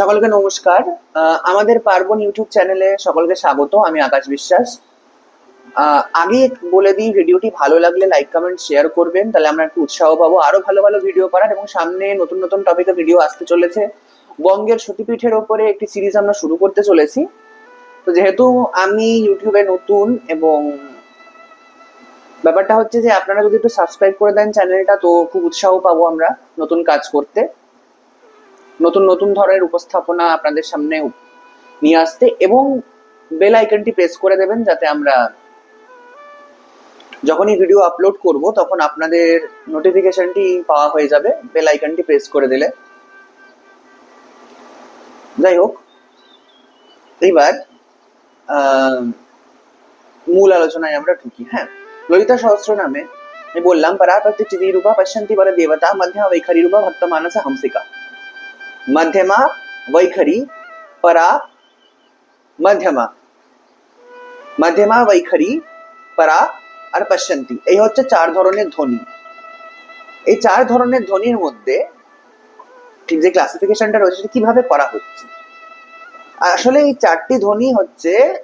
সকলকে নমস্কার। আমাদের পার্বণ ইউটিউব চ্যানেলে সকলকে স্বাগত, আমি আকাশ বিশ্বাস। আগে বলে দিই, ভিডিওটি ভালো লাগলে লাইক, কমেন্ট, শেয়ার করবেন, তাহলে আমরা একটু উৎসাহ পাবো। আরও ভালো ভালো ভিডিও করার এবং সামনে নতুন নতুন টপিকে ভিডিও আসতে চলেছে। বঙ্গের সতীপীঠের ওপরে একটি সিরিজ আমরা শুরু করতে চলেছি। তো যেহেতু আমি ইউটিউবে নতুন এবং ব্যাপারটা হচ্ছে যে আপনারা যদি একটু সাবস্ক্রাইব করে দেন চ্যানেলটা, তো খুব উৎসাহ পাবো আমরা নতুন কাজ করতে। নতুন নতুন ধরনের উপস্থাপনা আপনাদের সামনে নিয়ে আসতে এবং বেল আইকনটি প্রেস করে দেবেন যাতে আমরা যখনই ভিডিও আপলোড করব তখন আপনাদের নোটিফিকেশনটি পাওয়া হয়ে যাবে বেল আইকনটি প্রেস করে দিলে। যাই হোক, এইবার মূল আলোচনায় আমরা ঢুকি হ্যাঁ? ললিতা সহস্র নামে, আমি বললাম পরাপতি চিদি রূপা পশ্যন্তি পর দেবতা মধ্যমা বৈখরি রূপা ভক্ত মানস হংসিকা মধ্যমা বৈখরি পরা মধ্যমা মধ্যমা বৈখরি পরা আর পশ্যন্তি এই হচ্ছে চার ধরনের ধ্বনি এই চার ধরনের ধ্বনির মধ্যে যে ক্লাসিফিকেশনটা রয়েছে কীভাবে করা হচ্ছে? আসলে এই চারটি ধ্বনি হচ্ছে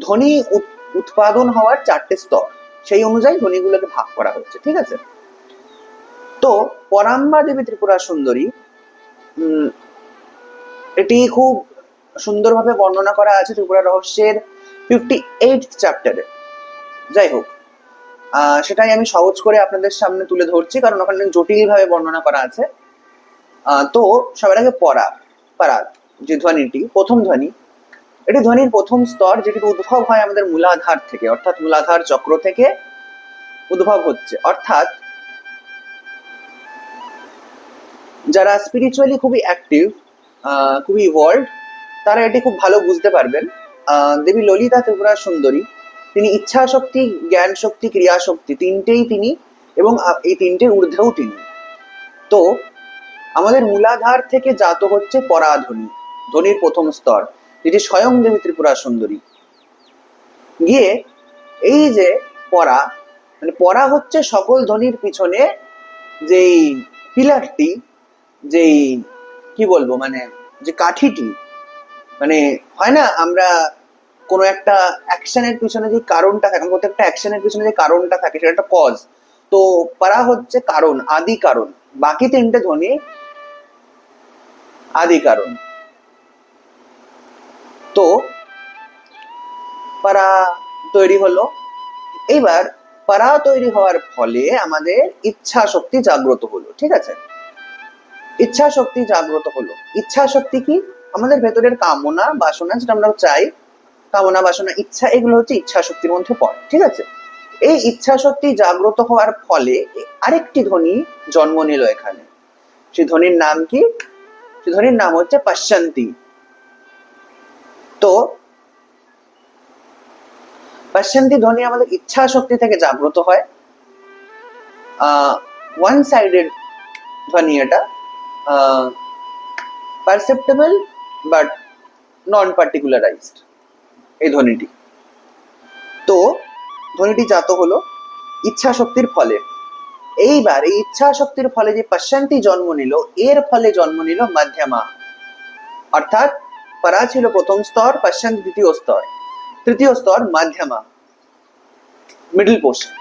ধ্বনি উৎ- উৎপাদন হওয়ার চারটে স্তর। সেই অনুযায়ী ধ্বনিগুলোকে ভাগ করা হচ্ছে, ঠিক আছে? তো পরাম্বা দেবী ত্রিপুরা সুন্দরী এটি খুব সুন্দরভাবে বর্ণনা করা আছে ত্রিপুরা রহস্যের ফিফটি এইট চ্যাপ্টারে যাই হোক সেটাই আমি সহজ করে আপনাদের সামনে তুলে ধরছি, কারণ ওখানে জটিলভাবে বর্ণনা করা আছে। তো সবার আগে পরা পারা যে ধ্বনিটি, প্রথম ধ্বনি। এটি ধ্বনির প্রথম স্তর যেটির উদ্ভব হয় আমাদের মূলাধার থেকে, অর্থাৎ মূলাধার চক্র থেকে উদ্ভব হচ্ছে। অর্থাৎ যারা স্পিরিচুয়ালি খুবই অ্যাক্টিভ খুবই ইভলভ তারা এটি খুব ভালো বুঝতে পারবেন। দেবী ললিতা ত্রিপুরা সুন্দরী, তিনি ইচ্ছা শক্তি, জ্ঞান শক্তি, ক্রিয়া শক্তি তিনটেই তিনি এবং এই তিনটের ঊর্ধ্বেও তিনি। তো, আমাদের মূলাধার থেকে জাত হচ্ছে পরাধ্বনি ধ্বনির প্রথম স্তর, যেটি স্বয়ং দেবী ত্রিপুরা সুন্দরী। গিয়ে, এই যে পরা মানে পরা হচ্ছে সকল ধ্বনির পিছনে যেই পিলারটি যেই কি বলব মানে যে কাঠিটি মানে হয় না আমরা কোনো একটা অ্যাকশনের পিছনে যে কারণটা থাকে প্রত্যেকটা অ্যাকশনের পিছনে যে কারণটা থাকে, সেটা একটা কজ তো পারা হচ্ছে কারণ, আদি কারণ। বাকি তিনটে ধ্বনি আদি কারণ। তো পারা তৈরি হলো। এইবার পারা তৈরি হওয়ার ফলে আমাদের ইচ্ছা শক্তি জাগ্রত হলো, ঠিক আছে? ইচ্ছা শক্তি জাগ্রত হলো। ইচ্ছা শক্তি কি? আমাদের ভেতরের কামনা, বাসনা যেটা আমরা চাই, কামনা, বাসনা, ইচ্ছা, এগুলো হচ্ছে ইচ্ছা শক্তির মধ্যে পড়ে, ঠিক আছে? এই ইচ্ছা শক্তি জাগ্রত হওয়ার ফলে আরেকটি ধ্বনি জন্ম নিল এখানে। সেই ধ্বনির নাম কি? সেই ধ্বনির নাম হচ্ছে পাশ্চান্তি। তো পাশ্চান্তি ধ্বনি আমাদের ইচ্ছা শক্তি থেকে জাগ্রত হয়। ওয়ান সাইডেড ধ্বনি এটা। পারসেপ্টেবল বাট নন পার্টিকুলারাইজড এই ধ্বনিটি। তো ধ্বনিটি জাত হলো ইচ্ছা শক্তির ফলে। এইবার এই ইচ্ছা শক্তির ফলে যে পাশ্চান্তি জন্ম নিল, এর ফলে জন্ম নিল মাধ্যমা। অর্থাৎ পারা ছিল প্রথম স্তর পাশ্চান্তি দ্বিতীয় স্তর। তৃতীয় স্তর মাধ্যমা। মিডল পোর্শন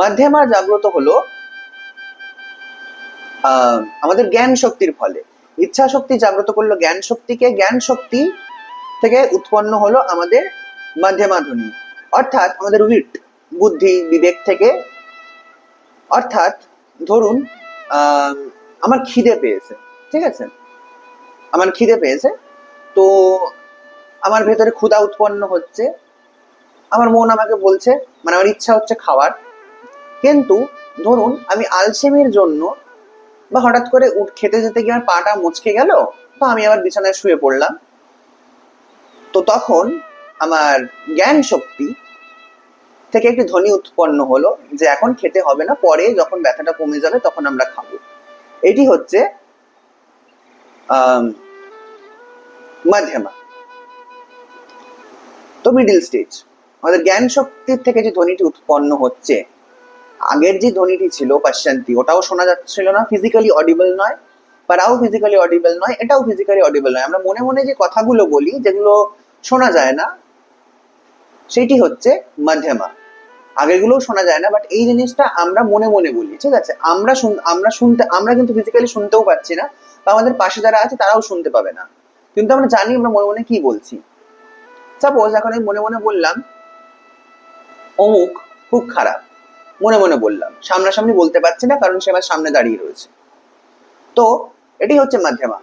মাধ্যমা জাগ্রত হলো আমাদের জ্ঞান শক্তির ফলে। ইচ্ছা শক্তি জাগ্রত করল জ্ঞান শক্তিকে। জ্ঞান শক্তি থেকে উৎপন্ন হলো আমাদের মাধ্যমা ধ্বনি অর্থাৎ আমাদের উইট, বুদ্ধি, বিবেক থেকে। অর্থাৎ ধরুন আমার খিদে পেয়েছে, ঠিক আছে? আমার খিদে পেয়েছে, তো আমার ভেতরে ক্ষুধা উৎপন্ন হচ্ছে। আমার মন আমাকে বলছে মানে আমার ইচ্ছা হচ্ছে খাওয়ার। কিন্তু ধরুন, আমি আলসেমির জন্য বা হঠাৎ করে উঠ খেতে যেতে গিয়ে আমার পাটা মুচকে গেল? তো আমি আবার বিছানায় শুয়ে পড়লাম। তো তখন আমার জ্ঞান শক্তি থেকে একটি ধ্বনি উৎপন্ন হলো যে এখন খেতে হবে না, পরে যখন ব্যথাটা কমে যাবে তখন আমরা খাব। এটি হচ্ছে মাধ্যমা। তো মিডিল স্টেজ আমাদের জ্ঞান শক্তির থেকে যে ধ্বনিটি উৎপন্ন হচ্ছে আগের যে ধ্বনিটি ছিল পাশ্চান্তি ওটাও শোনা যাচ্ছিল না ফিজিক্যালি অডিবল নয় পারাও ফিজিক্যালি অডিবল নয়, এটাও ফিজিক্যালি অডিবল নয়। আমরা মনে মনে যে কথাগুলো বলি, যেগুলো শোনা যায় না, সেটি হচ্ছে মাধ্যমা। আগেরগুলোও শোনা যায় না বাট এই জিনিসটা আমরা মনে মনে বলি, ঠিক আছে? আমরা আমরা শুনতে, আমরা কিন্তু ফিজিক্যালি শুনতেও পাচ্ছি না, বা আমাদের পাশে যারা আছে তারাও শুনতে পাবে না। কিন্তু আমরা জানি আমরা মনে মনে কি বলছি। সাপোজ এখন আমি মনে মনে বললাম, অমুক খুব খারাপ। মনে মনে বললাম। সামনাসামনি বলতে পারছি না, কারণ সে আমার সামনে দাঁড়িয়ে রয়েছে। তো এটি হচ্ছে মাধ্যমা।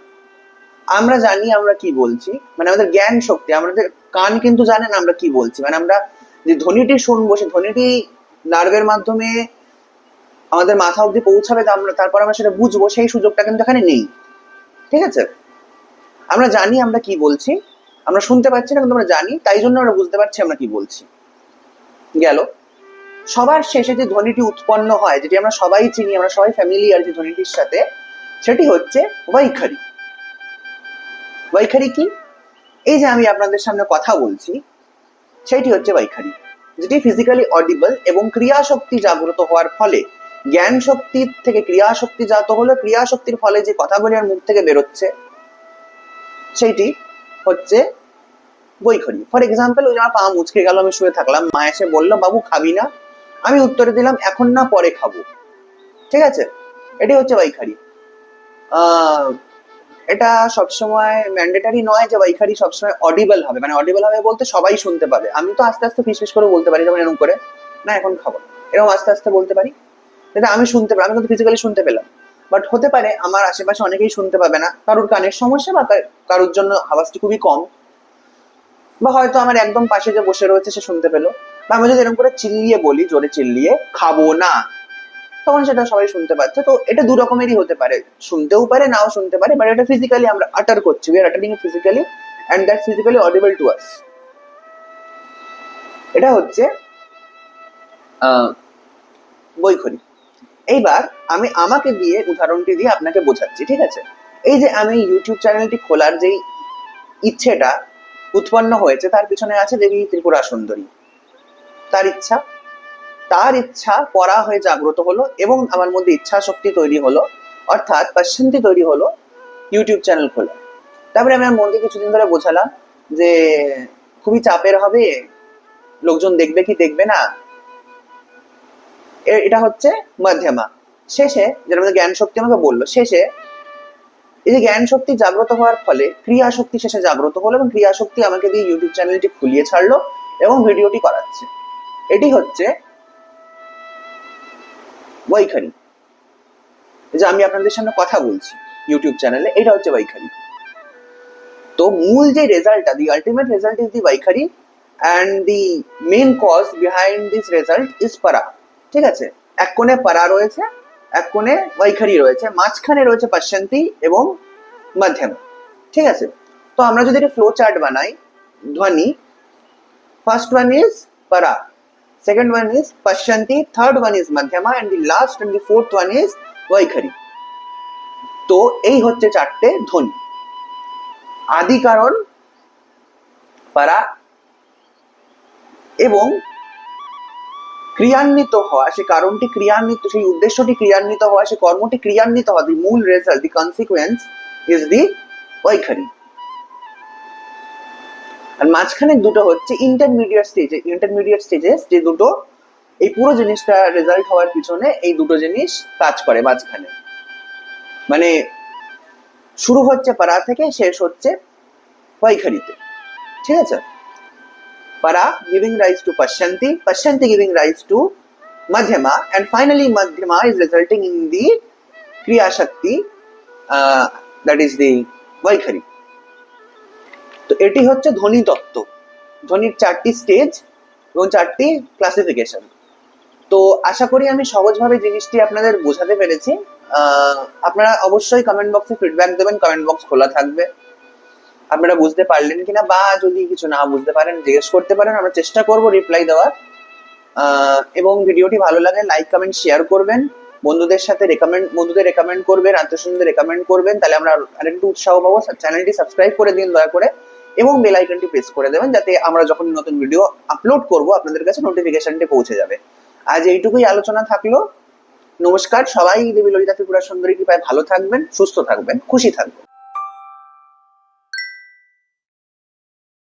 আমরা জানি আমরা কি বলছি মানে আমাদের জ্ঞান শক্তি, আমাদের কান কিন্তু জানে না আমরা কি বলছি। মানে আমরা যে ধ্বনিটি শুনব সেই ধ্বনিটি নার্ভের মাধ্যমে আমাদের মাথা অব্দি পৌঁছাবে আমরা, তারপর আমরা সেটা বুঝব, সেই সুযোগটা কিন্তু এখানে নেই। ঠিক আছে? আমরা জানি আমরা কি বলছি, আমরা শুনতে পাচ্ছি না, কিন্তু আমরা জানি, তাই জন্য আমরা বুঝতে পারছি আমরা কি বলছি। গেল। সবার শেষে যে ধ্বনিটি উৎপন্ন হয়, যেটি আমরা সবাই চিনি, আমরা সবাই ফ্যামিলিয়ার যে ধ্বনিটির সাথে, সেটি হচ্ছে বৈখারি বৈখারি কি? এই যে আমি আপনাদের সামনে কথা বলছি সেটি হচ্ছে বৈখারি যেটি ফিজিক্যালি অডিবল এবং ক্রিয়া শক্তি জাগ্রত হওয়ার ফলে জ্ঞান শক্তির থেকে ক্রিয়া শক্তি জাত হলে ক্রিয়া শক্তির ফলে যে কথাগুলি আর মুখ থেকে বেরোচ্ছে, সেইটি হচ্ছে বৈখরি ফর এক্সাম্পল ওই আমার পা মুচকে গেল, আমি শুয়ে থাকলাম, মা এসে বলল, বাবু, খাবি না? আমি উত্তরে দিলাম, এখন না, পরে খাব। ঠিক আছে? এটি হচ্ছে বাইখারি এটা সবসময় ম্যান্ডেটারি নয় যে বৈখারি সবসময় অডিবল হবে। মানে অডিবল হবে বলতে সবাই শুনতে পাবে। আমি তো আস্তে আস্তে ফিস করে বলতে পারি, যেমন এরকম করে, না, এখন খাব এরকম আস্তে আস্তে বলতে পারি। যেটা আমি শুনতে পারি, আমি কিন্তু ফিজিক্যালি শুনতে পেলাম। বাট হতে পারে আমার আশেপাশে অনেকেই শুনতে পাবে না। কারোর কানের সমস্যা বা কারোর জন্য আওয়াজটি খুবই কম। বা হয়তো আমার একদম পাশে যে বসে রয়েছে, সে শুনতে পেল। বা আমি যদি এরকম করে চিল্লিয়ে বলি, জোরে চিল্লিয়ে, খাব না, তখন সেটা সবাই শুনতে পাচ্ছে তো এটা দু রকমেরই হতে পারে। শুনতেও পারে, নাও শুনতে পারে বাট এটা ফিজিক্যালি আমরা আটার করছি। Uttering physically and that physically audible to us এটা হচ্ছে বৈখরি এইবার আমি আমাকে দিয়ে উদাহরণটি দিয়ে আপনাকে বোঝাচ্ছি, ঠিক আছে? এই যে আমি ইউটিউব চ্যানেলটি খোলার যেই ইচ্ছেটা উৎপন্ন হয়েছে, তার পিছনে আছে দেবী ত্রিপুরা সুন্দরী। তার ইচ্ছা। তার ইচ্ছা পড়া হয়ে জাগ্রত হলো এবং আমার মধ্যে ইচ্ছা শক্তি তৈরি হলো, অর্থাৎ পাশ্চান্তি তৈরি হলো ইউটিউব চ্যানেল খোলা। তারপরে আমি আমার মনকে কিছুদিন ধরে বোঝালাম যে খুবই চাপের হবে, লোকজন দেখবে কি দেখবে না। এটা হচ্ছে মাধ্যমা। শেষে যেটা আমাদের জ্ঞান শক্তি আমাকে বলল, শেষে এই যে জ্ঞান শক্তি জাগ্রত হওয়ার ফলে ক্রিয়া শক্তি শেষে জাগ্রত হলো এবং ক্রিয়া শক্তি আমাকে দিয়ে ইউটিউব চ্যানেলটি খুলিয়ে ছাড়লো এবং ভিডিওটি করাচ্ছে। এটি হচ্ছে বৈখারি। যে আমি আপনাদের সামনে কথা বলছি ইউটিউব চ্যানেলে এটা হচ্ছে বৈখারি। তো মূল যে রেজাল্টটা the ultimate result is the Vaikhari and the main cause behind this result is Para ঠিক আছে? এক কোণে পারা রয়েছে, এক কোণে বৈখারি রয়েছে, মাঝখানে রয়েছে পাশ্চান্তি এবং মাধ্যম। ঠিক আছে? তো আমরা যদি একটা ফ্লো চার্ট বানাই, ধ্বনি first one is Para second one is Pashyanti, third one is Madhyama, and the last and the fourth one is Vaikhari. তো এই হচ্ছে চারটে ধ্বনি। আদি কারণ পারা এবং ক্রিয়ান্বিত হওয়া সেই কারণটি ক্রিয়ান্বিত সেই উদ্দেশ্যটি ক্রিয়ান্বিত হওয়া সেই কর্মটি ক্রিয়ান্বিত হওয়া দি মূল result the consequence is the Baikhari আর মাঝখানে দুটো হচ্ছে ইন্টারমিডিয়েট স্টেজে ইন্টারমিডিয়েট স্টেজে যে দুটো, এই পুরো জিনিসটা রেজাল্ট হওয়ার পিছনে এই দুটো জিনিস কাজ করে মাঝখানে। মানে শুরু হচ্ছে পাড়া থেকে, শেষ হচ্ছে পাইখারিতে ঠিক আছে? Para giving rise to Pashyanti Pashyanti giving rise to Madhyama and finally Madhyama is resulting in the Kriyashakti that is the Vaikhari তো এটি হচ্ছে ধ্বনি তত্ত্ব। ধ্বনির চারটি স্টেজ এবং চারটি ক্লাসিফিকেশন তো আশা করি আমি সহজভাবে জিনিসটি আপনাদের বোঝাতে পেরেছি। আপনারা অবশ্যই কমেন্ট বক্সে ফিডব্যাক দেবেন কমেন্ট বক্স খোলা থাকবে। আপনারা বুঝতে পারলেন কিনা বা যদি কিছু না বুঝতে পারেন, জিজ্ঞেস করতে পারেন, আমরা চেষ্টা করব রিপ্লাই দেওয়ার। এবং ভিডিওটি ভালো লাগে লাইক কমেন্ট শেয়ার করবেন। বন্ধুদের সাথে রেকমেন্ড বন্ধুদের রেকমেন্ড করবেন, আত্মীয়স্বজনদের রেকমেন্ড করবেন। তাহলে আমরা আরেকটু উৎসাহ পাবো। চ্যানেলটি সাবস্ক্রাইব করে দিন দয়া করে। এবং বেল আইকনটি প্রেস করে দেবেন যাতে আমরা যখন নতুন ভিডিও আপলোড করব, আপনাদের কাছে নোটিফিকেশনটি পৌঁছে যাবে। আজ এইটুকুই আলোচনা থাকল। নমস্কার, সবাই, দেবী ললিতা ত্রিপুরা সুন্দরী কৃপায় ভালো থাকবেন, সুস্থ থাকবেন, খুশি থাকবেন।